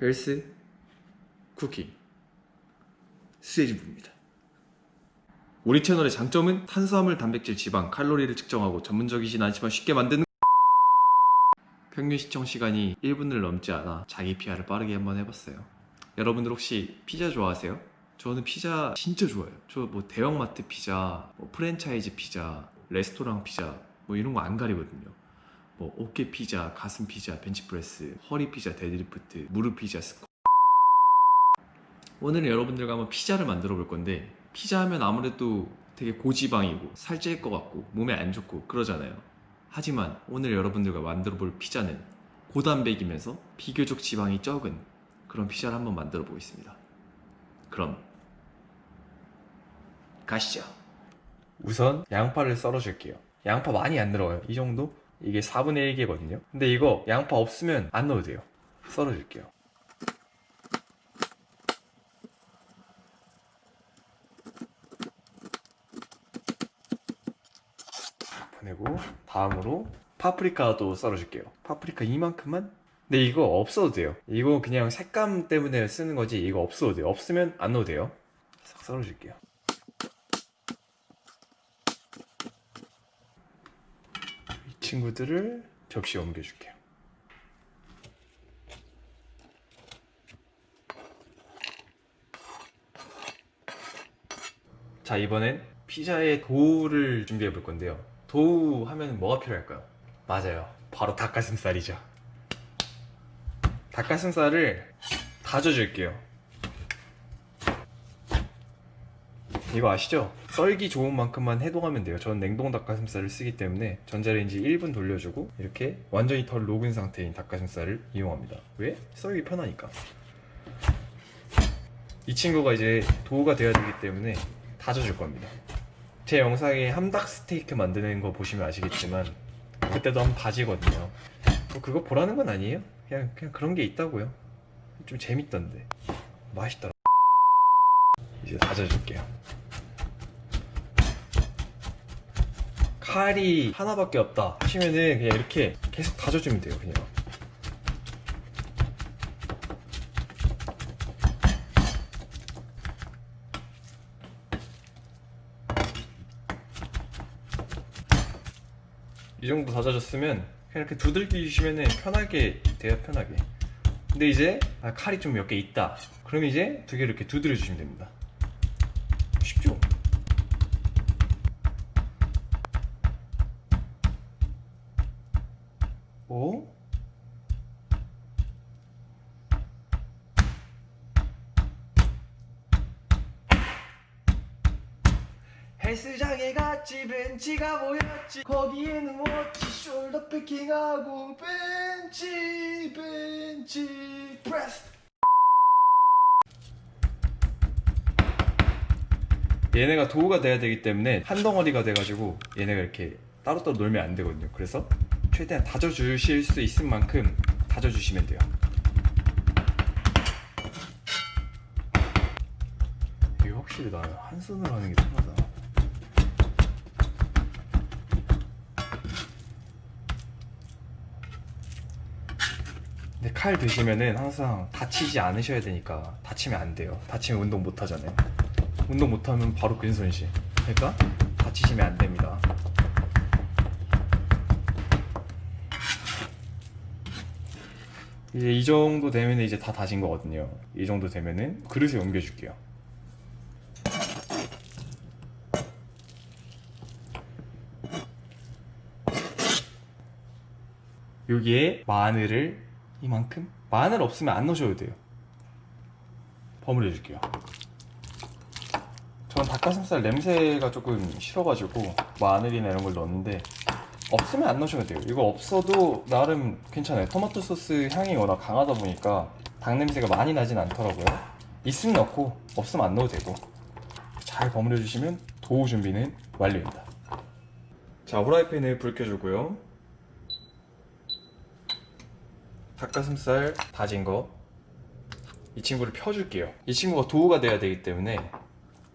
헬스 쿠킹 스테이지부입니다. 우리 채널의 장점은 탄수화물, 단백질, 지방, 칼로리를 측정하고 전문적이진 않지만 쉽게 만드는 평균 시청 시간이 1분을 넘지 않아 자기 PR을 빠르게 한번 해봤어요. 여러분들 혹시 피자 좋아하세요? 저는 피자 진짜 좋아해요. 저 뭐 대형마트 피자, 뭐 프랜차이즈 피자, 레스토랑 피자 뭐 이런 거 안 가리거든요. 뭐 어깨 피자, 가슴 피자, 벤치프레스, 허리 피자, 데드리프트, 무릎 피자, 스쿼. 오늘은 여러분들과 한번 피자를 만들어 볼 건데 피자 하면 아무래도 되게 고지방이고 살찔 것 같고 몸에 안 좋고 그러잖아요. 하지만 오늘 여러분들과 만들어 볼 피자는 고단백이면서 비교적 지방이 적은 그런 피자를 한번 만들어 보겠습니다. 그럼 가시죠. 우선 양파를 썰어 줄게요. 양파 많이 안 들어가요. 이 정도? 이게 4분의 1개거든요. 근데 이거 양파 없으면 안 넣어도 돼요. 썰어줄게요. 보내고 다음으로 파프리카도 썰어줄게요. 파프리카 이만큼만? 근데 이거 없어도 돼요. 이거 그냥 색감 때문에 쓰는 거지 이거 없어도 돼요. 없으면 안 넣어도 돼요. 싹 썰어줄게요. 이 친구들을 접시에 옮겨줄게요. 자 이번엔 피자의 도우를 준비해 볼 건데요 도우 하면 뭐가 필요할까요? 맞아요 바로 닭가슴살이죠 닭가슴살을 다져줄게요 이거 아시죠? 썰기 좋은 만큼만 해동하면 돼요 저는 냉동 닭가슴살을 쓰기 때문에 전자레인지 1분 돌려주고 이렇게 완전히 덜 녹은 상태인 닭가슴살을 이용합니다 왜? 썰기 편하니까 이 친구가 이제 도우가 되어야 되기 때문에 다져줄 겁니다. 제 영상에 함닭 스테이크 만드는 거 보시면 아시겠지만 그때도 한번 다지거든요. 뭐 그거 보라는 건 아니에요. 그냥 그냥 그런 게 있다고요. 좀 재밌던데 맛있더라. 이제 다져줄게요. 칼이 하나밖에 없다 하시면은 그냥 이렇게 계속 다져주면 돼요. 그냥. 이 정도 다져졌으면 그냥 이렇게 두들기 주시면은 편하게 돼요 편하게 근데 이제 아, 칼이 좀 몇 개 있다 그럼 이제 두 개를 이렇게 두드려 주시면 됩니다 오? 헬스장에 갔지 벤치가 모였지. 거기에는 워치 숄더 패킹하고 벤치 벤치 프레스 얘네가 도우가 돼야 되기 때문에 한 덩어리가 돼가지고 얘네가 이렇게 따로따로 놀면 안 되거든요. 그래서 최대한 다져주실 수 있을 만큼 다져주시면 돼요 이게 확실히 나는 한 손으로 하는 게 편하다 근데 칼 드시면은 항상 다치지 않으셔야 되니까 다치면 안 돼요. 다치면 운동 못 하잖아요. 운동 못 하면 바로 근손실. 그러니까 다치시면 안 됩니다. 이제 이 정도 되면 이제 다 다진 거거든요. 이 정도 되면은 그릇에 옮겨줄게요. 여기에 마늘을 이만큼? 마늘 없으면 안 넣으셔도 돼요. 버무려 줄게요. 전 닭가슴살 냄새가 조금 싫어가지고 마늘이나 이런 걸 넣었는데 없으면 안 넣으셔도 돼요. 이거 없어도 나름 괜찮아요. 토마토 소스 향이 워낙 강하다 보니까 닭 냄새가 많이 나진 않더라고요. 있으면 넣고 없으면 안 넣어도 되고 잘 버무려 주시면 도우 준비는 완료입니다. 자, 후라이팬을 불 켜주고요. 닭가슴살 다진 거 이 친구를 펴줄게요 이 친구가 도우가 돼야 되기 때문에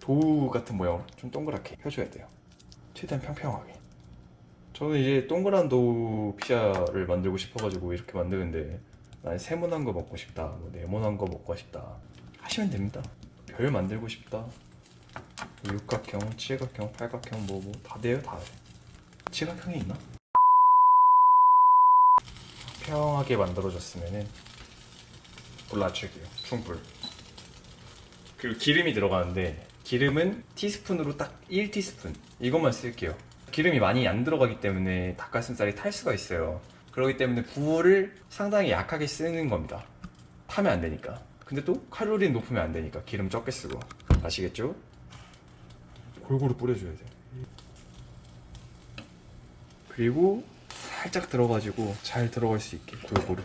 도우 같은 모양 좀 동그랗게 펴줘야 돼요 최대한 평평하게 저는 이제 동그란 도우 피자를 만들고 싶어가지고 이렇게 만드는데 난 세모난 거 먹고 싶다, 뭐 네모난 거 먹고 싶다 하시면 됩니다. 별 만들고 싶다. 육각형, 칠각형, 팔각형 뭐뭐 다 돼요 다. 돼. 칠각형이 있나? 평하게 만들어졌으면은 불 낮출게요. 중불. 그리고 기름이 들어가는데 기름은 티스푼으로 딱 1티스푼 이것만 쓸게요. 기름이 많이 안 들어가기 때문에 닭가슴살이 탈 수가 있어요. 그렇기 때문에 불을 상당히 약하게 쓰는 겁니다. 타면 안 되니까. 근데 또 칼로리 높으면 안 되니까 기름 적게 쓰고 아시겠죠? 골고루 뿌려줘야 돼. 그리고 살짝 들어가지고 잘 들어갈 수 있게 골고루.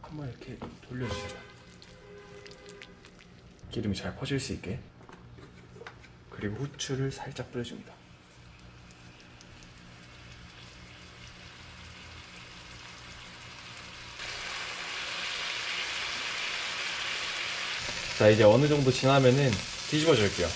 한번 이렇게 돌려주세요. 기름이 잘 퍼질 수 있게. 그리고 후추를 살짝 뿌려줍니다. 자 이제 어느 정도 지나면은 뒤집어 줄게요.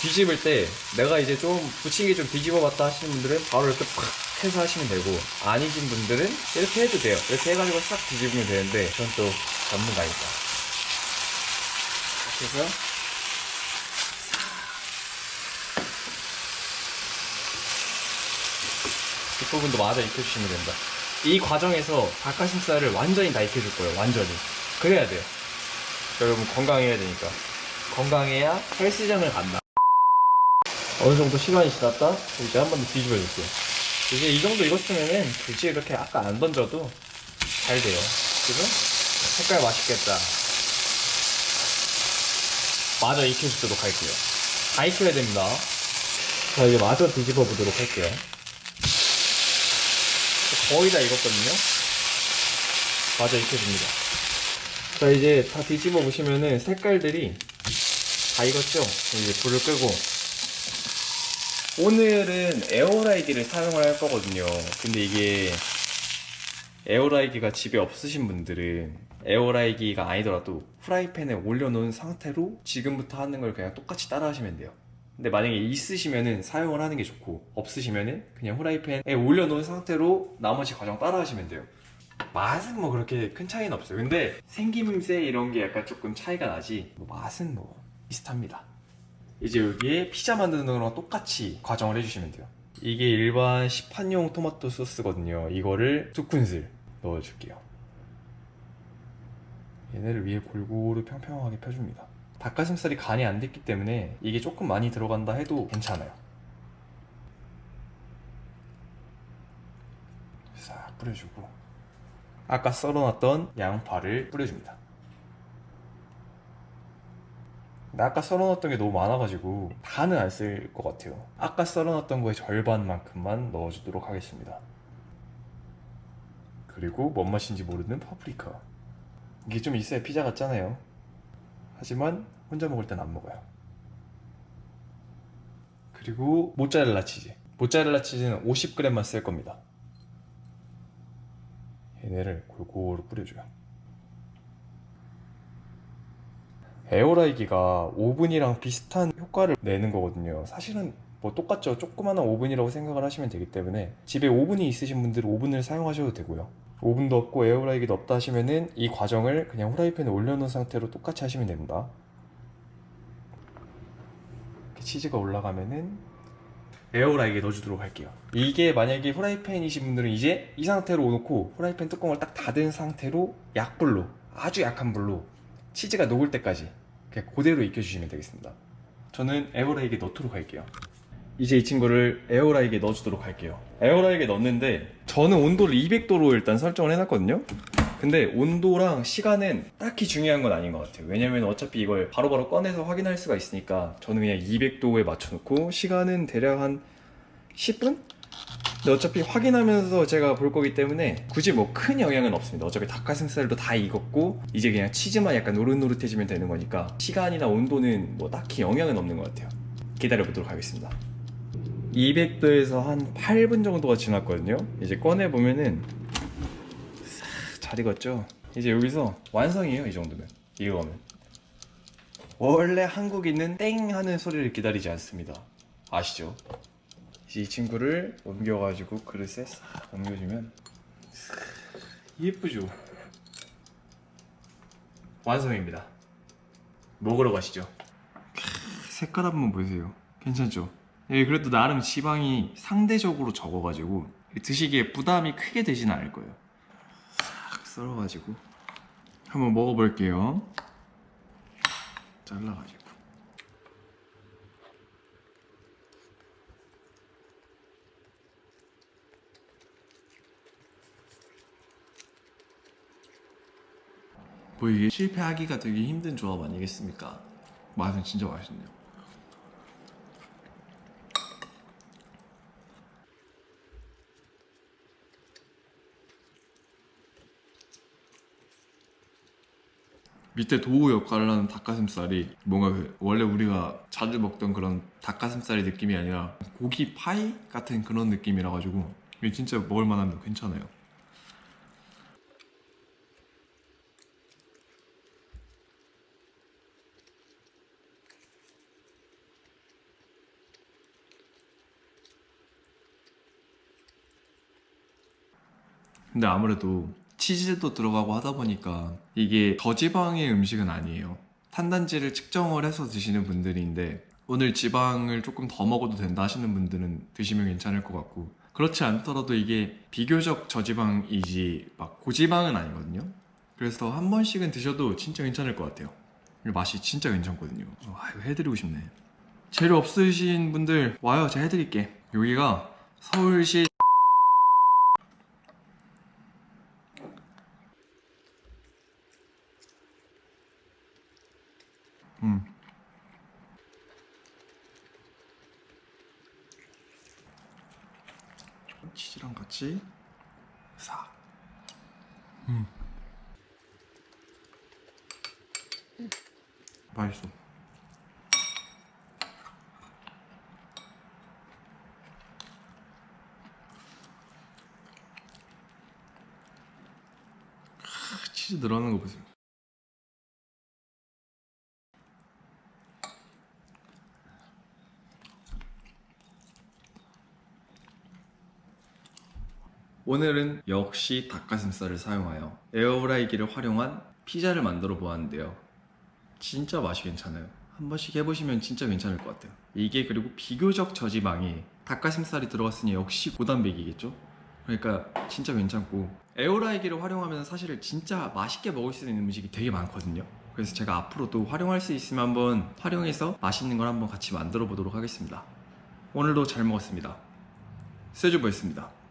뒤집을 때 내가 이제 좀 부치게 좀 뒤집어 봤다 하시는 분들은 바로 이렇게 팍 해서 하시면 되고 아니신 분들은 이렇게 해도 돼요. 이렇게 해가지고 싹 뒤집으면 되는데 전 또 전문가니까. 이렇게 해서 부분도 마저 익혀주시면 된다. 이 과정에서 닭가슴살을 완전히 다 익혀줄 거예요. 완전히. 그래야 돼요. 여러분 건강해야 되니까. 건강해야 헬스장을 간다. 어느 정도 시간이 지났다? 이제 한 번 더 뒤집어 줄게요. 이제 이 정도 익었으면은 굳이 이렇게 아까 안 던져도 잘 돼요. 그죠? 색깔 맛있겠다. 마저 익혀주도록 할게요. 다 익혀야 됩니다. 자, 이제 마저 뒤집어 보도록 할게요. 거의 다 익었거든요. 마저 익혀줍니다. 자, 이제 다 뒤집어 보시면은 색깔들이 다 익었죠? 이제 불을 끄고 오늘은 에어라이기를 사용을 할 거거든요. 근데 이게 에어라이기가 집에 없으신 분들은 에어라이기가 아니더라도 프라이팬에 올려놓은 상태로 지금부터 하는 걸 그냥 똑같이 따라 하시면 돼요. 근데 만약에 있으시면은 사용을 하는 게 좋고 없으시면은 그냥 프라이팬에 올려놓은 상태로 나머지 과정 따라 하시면 돼요. 맛은 뭐 그렇게 큰 차이는 없어요. 근데 생김새 이런 게 약간 조금 차이가 나지 뭐 맛은 뭐 비슷합니다. 이제 여기에 피자 만드는 거랑 똑같이 과정을 해주시면 돼요. 이게 일반 시판용 토마토 소스거든요. 이거를 두 큰술 넣어줄게요. 얘네를 위에 골고루 평평하게 펴줍니다. 닭가슴살이 간이 안 됐기 때문에 이게 조금 많이 들어간다 해도 괜찮아요. 싹 뿌려주고 아까 썰어놨던 양파를 뿌려줍니다. 아까 썰어놨던 게 너무 많아가지고 다는 안 쓸 것 같아요. 아까 썰어놨던 거의 절반만큼만 넣어주도록 하겠습니다. 그리고 뭔 맛인지 모르는 파프리카. 이게 좀 있어야 피자 같잖아요. 하지만 혼자 먹을 땐 안 먹어요. 그리고 모짜렐라 치즈. 모짜렐라 치즈는 50g만 쓸 겁니다. 얘네를 골고루 뿌려줘요. 에어라이기가 오븐이랑 비슷한 효과를 내는 거거든요. 사실은 뭐 똑같죠. 조그마한 오븐이라고 생각을 하시면 되기 때문에 집에 오븐이 있으신 분들은 오븐을 사용하셔도 되고요. 오븐도 없고 에어라이기도 없다 하시면은 이 과정을 그냥 후라이팬에 올려놓은 상태로 똑같이 하시면 됩니다. 치즈가 올라가면은 에어라이기에 넣어주도록 할게요. 이게 만약에 후라이팬이신 분들은 이제 이 상태로 놓고 후라이팬 뚜껑을 딱 닫은 상태로 약불로 아주 약한 불로 치즈가 녹을 때까지 그냥 그대로 익혀주시면 되겠습니다. 저는 에어라이기에 넣도록 할게요. 이제 이 친구를 에어라이기에 넣어주도록 할게요. 에어라이기에 넣는데 저는 온도를 200도로 일단 설정을 해놨거든요. 근데 온도랑 시간은 딱히 중요한 건 아닌 것 같아요. 왜냐면 어차피 이걸 바로 바로 꺼내서 확인할 수가 있으니까 저는 그냥 200도에 맞춰놓고 시간은 대략 한 10분? 근데 어차피 확인하면서 제가 볼 거기 때문에 굳이 뭐 큰 영향은 없습니다. 어차피 닭가슴살도 다 익었고 이제 그냥 치즈만 약간 노릇노릇해지면 되는 거니까 시간이나 온도는 뭐 딱히 영향은 없는 것 같아요. 기다려 보도록 하겠습니다. 200도에서 한 8분 정도가 지났거든요. 이제 꺼내 보면은 싹잘 익었죠. 이제 여기서 완성이에요. 이 정도면 이거면 원래 한국인은 땡 하는 소리를 기다리지 않습니다. 아시죠? 이 친구를 옮겨가지고 그릇에 싹 옮겨주면 예쁘죠? 완성입니다. 먹으러 가시죠. 색깔 한번 보세요. 괜찮죠? 예, 그래도 나름 지방이 상대적으로 적어가지고 드시기에 부담이 크게 되지는 않을 거예요. 싹 썰어가지고 한번 먹어볼게요. 잘라가지고. 뭐 이게 실패하기가 되게 힘든 조합 아니겠습니까? 맛은 진짜 맛있네요. 밑에 도우 역할을 하는 닭가슴살이 뭔가 그 원래 우리가 자주 먹던 그런 닭가슴살의 느낌이 아니라 고기 파이 같은 그런 느낌이라 가지고 이게 진짜 먹을 만합니다. 괜찮아요. 근데 아무래도 치즈도 들어가고 하다 보니까 이게 저지방의 음식은 아니에요. 탄단지를 측정을 해서 드시는 분들인데 오늘 지방을 조금 더 먹어도 된다 하시는 분들은 드시면 괜찮을 것 같고 그렇지 않더라도 이게 비교적 저지방이지 막 고지방은 아니거든요. 그래서 한 번씩은 드셔도 진짜 괜찮을 것 같아요. 맛이 진짜 괜찮거든요. 와 이거 해드리고 싶네. 재료 없으신 분들 와요 제가 해드릴게. 여기가 서울시 음. 치즈랑 같이 싹. 음. 맛있어. 크, 치즈 들어가는 거 보세요. 오늘은 역시 닭가슴살을 사용하여 에어프라이기를 활용한 피자를 만들어 보았는데요. 진짜 맛이 괜찮아요. 한 번씩 해보시면 진짜 괜찮을 것 같아요. 이게 그리고 비교적 저지방이 닭가슴살이 들어갔으니 역시 고단백이겠죠? 그러니까 진짜 괜찮고 에어라이기를 활용하면 사실 진짜 맛있게 먹을 수 있는 음식이 되게 많거든요. 그래서 제가 앞으로도 활용할 수 있으면 한번 활용해서 맛있는 걸 한번 같이 만들어 보도록 하겠습니다. 오늘도 잘 먹었습니다. 세주보였습니다.